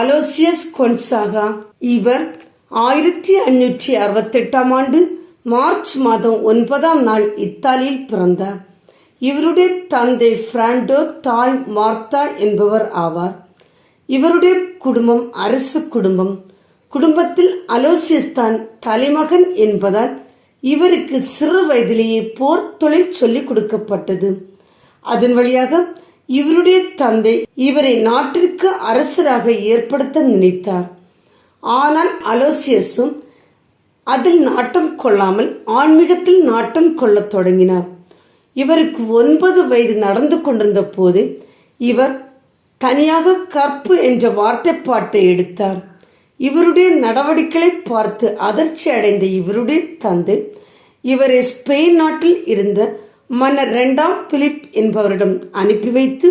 Aloysius Gonzaga. இவர் ஆயிரத்தி அஞ்சூற்றி அறுபத்தெட்டாம் ஆண்டு மார்ச் மாதம் ஒன்பதாம் நாள் இத்தாலியில் பிறந்தார். இவருடைய தந்தை பிராண்டோ தாய் மார்த்தா என்பவர் ஆவார். இவருடைய குடும்பம் அரசு குடும்பம். குடும்பத்தில் அலோசியஸ் தான் தலைமகன் என்பதால் இவருக்கு சிறு வயதிலேயே போர் தொழில் சொல்லிக் கொடுக்கப்பட்டது. அதன் வழியாக இவருடைய தந்தை இவரை நாட்டிற்கு அரசராக ஏற்படுத்த நினைத்தார். ஆனால் அலோசியஸும் அதில் நாட்டம் கொள்ளாமல் ஆன்மீகத்தில் நாட்டம் கொள்ளத் தொடங்கினார். இவருக்கு ஒன்பது வயது நடந்து கொண்டிருந்த போது இவர் தனியாக கற்பு என்ற வார்த்தைப்பாட்டை எடுத்தார். இவருடைய நடவடிக்கைகளை பார்த்து அதிர்ச்சி அடைந்த இவருடைய தந்தை இவரை ஸ்பெயின் நாட்டில் இருந்த மன்னர் இரண்டாம் பிலிப் என்பவரிடம் அனுப்பி வைத்து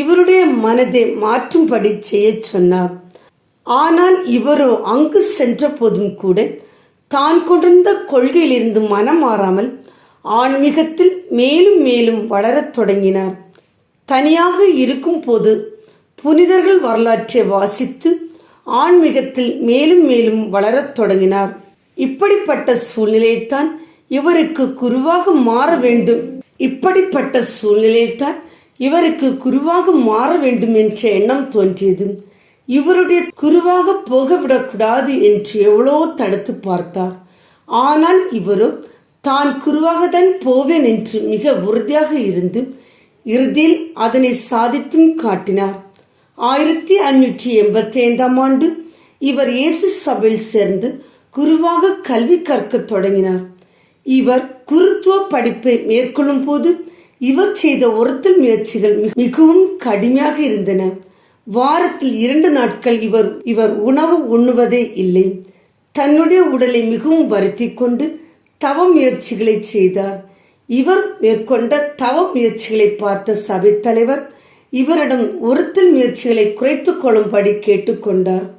இவருடைய மனதை மாற்றும்படி செய்யச் சொன்னார். ஆனால் இவரோ அங்கு சென்ற போதும் கூட தான் கொண்டிருந்த கொள்கையிலிருந்து மனம் மாறாமல் ஆன்மீகத்தில் மேலும் மேலும் வளரத் தொடங்கினார். தனியாக இருக்கும் போது புனிதர்கள் வரலாற்றை வாசித்து ஆன்மீகத்தில் மேலும் மேலும் வளரத் தொடங்கினார். இப்படிப்பட்ட சூழ்நிலையைத்தான் இவருக்கு குருவாக மாற வேண்டும். இப்படிப்பட்ட சூழ்நிலையில்தான் இவருக்கு குருவாக மாற வேண்டும் என்ற எண்ணம் தோன்றியது. இவருடைய குருவாக போகவிடக்கூடாது என்று எவ்வளோ தடுத்து பார்த்தார். ஆனால் இவரும் தான் குருவாகத்தான் போவேன் என்று மிக உறுதியாக இருந்து இறுதியில் அதனை சாதித்தும் காட்டினார். ஆயிரத்தி ஐநூற்றி எண்பத்தி ஐந்தாம் ஆண்டு இவர் இயேசு சபையில் சேர்ந்து குருவாக கல்வி கற்கத் தொடங்கினார். இவர் குருத்துவ படிப்பை மேற்கொள்ளும் போது இவர் செய்த ஒருத்தல் முயற்சிகள் மிக- மிகவும் கடுமையாக இருந்தன. வாரத்தில் இரண்டு நாட்கள் இவர் இவர் உணவு உண்ணுவதே இல்லை. தன்னுடைய உடலை மிகவும் வருத்தி கொண்டு தவ முயற்சிகளை செய்தார். இவர் மேற்கொண்ட தவ முயற்சிகளை பார்த்த சபைத் தலைவர் இவரிடம் ஒருத்தல் முயற்சிகளை குறைத்து கொள்ளும்படி கேட்டுக்கொண்டார்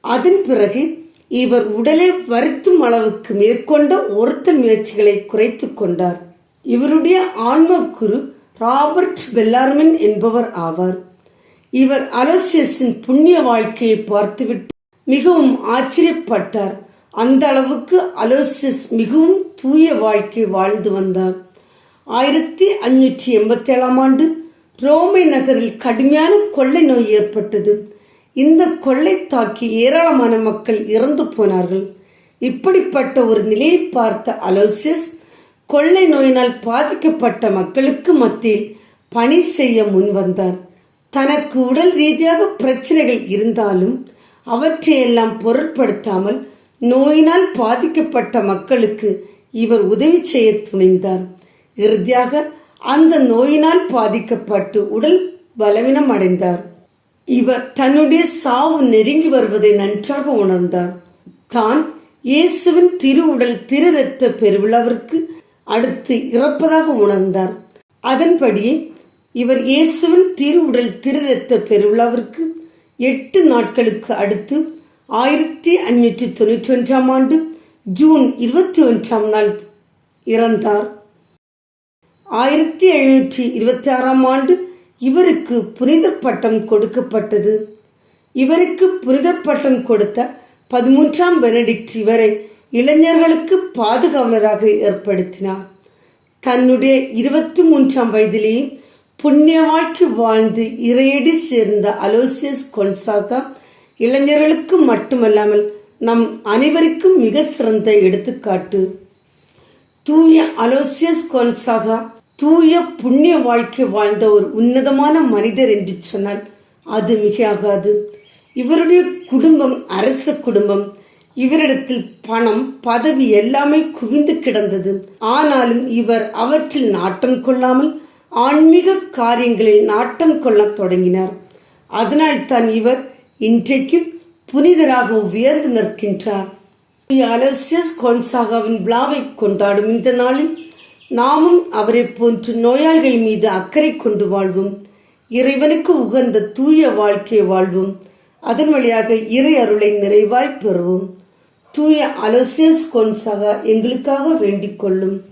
அதன் பிறகு இவர் உடலை வருத்தும் அளவுக்கு மேற்கொண்ட ஒருத்தல் முயற்சிகளை குறைத்துக் கொண்டார். இவருடைய ஆன்ம குரு ராபர்ட் பெல்லார்மின் என்பவர் ஆவார். இவர் அலோசியஸின் புண்ணிய வாழ்க்கையை பார்த்துவிட்டு மிகவும் ஆச்சரியப்பட்டார். அந்த அளவுக்கு அலோசியஸ் மிகவும் தூய வாழ்க்கை வாழ்ந்து வந்தார். ஆயிரத்தி அஞ்சூற்றி எண்பத்தி ஏழாம் ஆண்டு ரோமை நகரில் கடுமையான கொள்ளை நோய் ஏற்பட்டது. இந்த கொள்ளை தாக்கி ஏராளமான மக்கள் இறந்து போனார்கள். இப்படிப்பட்ட ஒரு நிலையை பார்த்த அலோசியஸ் கொள்ளை நோயினால் பாதிக்கப்பட்ட மக்களுக்கு மத்தியில் பணி செய்ய முன்வந்தார். தனக்கு உடல் ரீதியாக பிரச்சனைகள் இருந்தாலும் அவற்றையெல்லாம் பொருட்படுத்தாமல் நோயினால் பாதிக்கப்பட்ட மக்களுக்கு இவர் உதவி செய்ய துணிந்தார். இறுதியாக அந்த நோயினால் பாதிக்கப்பட்டு உடல் பலவீனம் அடைந்தார் இவர் தன்னுடைய சாவு நெருங்கி வருவதை நன்றாக உணர்ந்தார். தான் இயேசுவின் திருவுடல் திரு ரத்த பெருவிழாவிற்கு அடுத்து இறப்பதாக உணர்ந்தார். அதன்படியே இவர் இயேசுவின் திருவுடல் திரு ரத்த பெருவிழாவிற்கு எட்டு நாட்களுக்கு அடுத்து ஆயிரத்தி அஞ்சூற்றி தொண்ணூற்றி ஒன்றாம் ஆண்டு ஜூன் இருபத்தி ஒன்றாம் நாள் இறந்தார். ஆயிரத்தி எழுநூற்றி இருபத்தி ஆறாம் ஆண்டு இவருக்கு புனித பட்டம் கொடுக்கப்பட்டது. இவருக்கு புனித பட்டம் கொடுத்த பதிமூன்றாம் பெனடிக்ட் இவரை இளைஞர்களுக்கு பாதுகாவலராக ஏற்படுத்தினார். தன்னுடைய இருபத்தி மூன்றாம் வயதிலேயே புண்ணிய வாழ்க்கை வாழ்ந்து இறையடி சேர்ந்த அலோசியஸ் கொன்சாகா இளைஞர்களுக்கு மட்டுமல்லாமல் நம் அனைவருக்கும் மிக சிறந்த எடுத்துக்காட்டு. தூய அலோசியஸ் கொன்சாகா தூய புண்ணிய வாழ்க்கை வாழ்ந்த ஒரு உன்னதமான மனிதர் என்று சொன்னால் அது மிகையாகாது. இவருடைய குடும்பம் அரச குடும்பம். இவரிடத்தில் பணம் பதவி எல்லாமே குவிந்து கிடந்தது. ஆனாலும் இவர் அவற்றில் நாட்டம் கொள்ளாமல் ஆன்மீக காரியங்களில் நாட்டம் கொள்ளத் தொடங்கினார். அதனால் தான் இவர் இன்றைக்கும் புனிதராக உயர்ந்து நிற்கின்றார். அலசியஸ் கொன்சாகாவின் விழாவை கொண்டாடும் இந்த நாளில் நாமும் அவரை போன்று நோயாளிகள் மீது அக்கறை கொண்டு வாழ்வோம். இறைவனுக்கு உகந்த தூய வாழ்க்கை வாழ்வோம். அதன் வழியாக இறை அருளை நிறைவாய் பெறுவோம். தூய அலோசியஸ் கொன்சாக எங்களுக்காக வேண்டிக் கொள்ளும்.